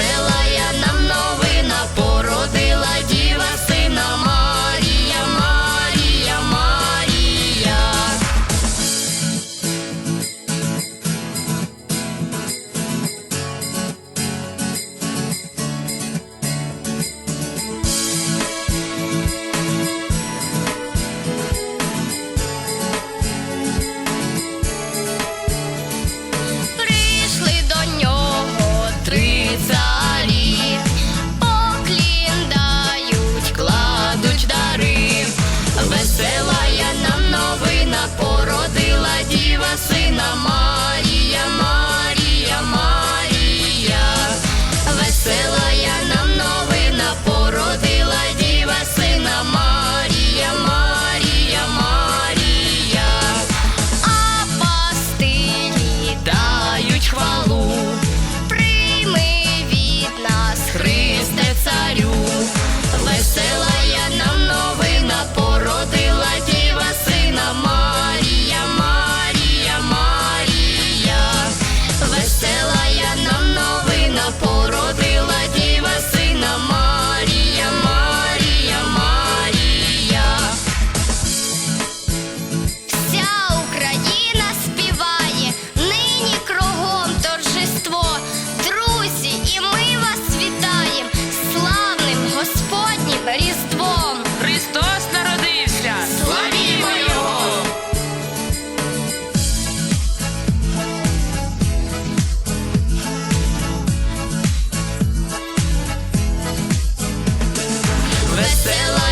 весела я. діва сина. feel like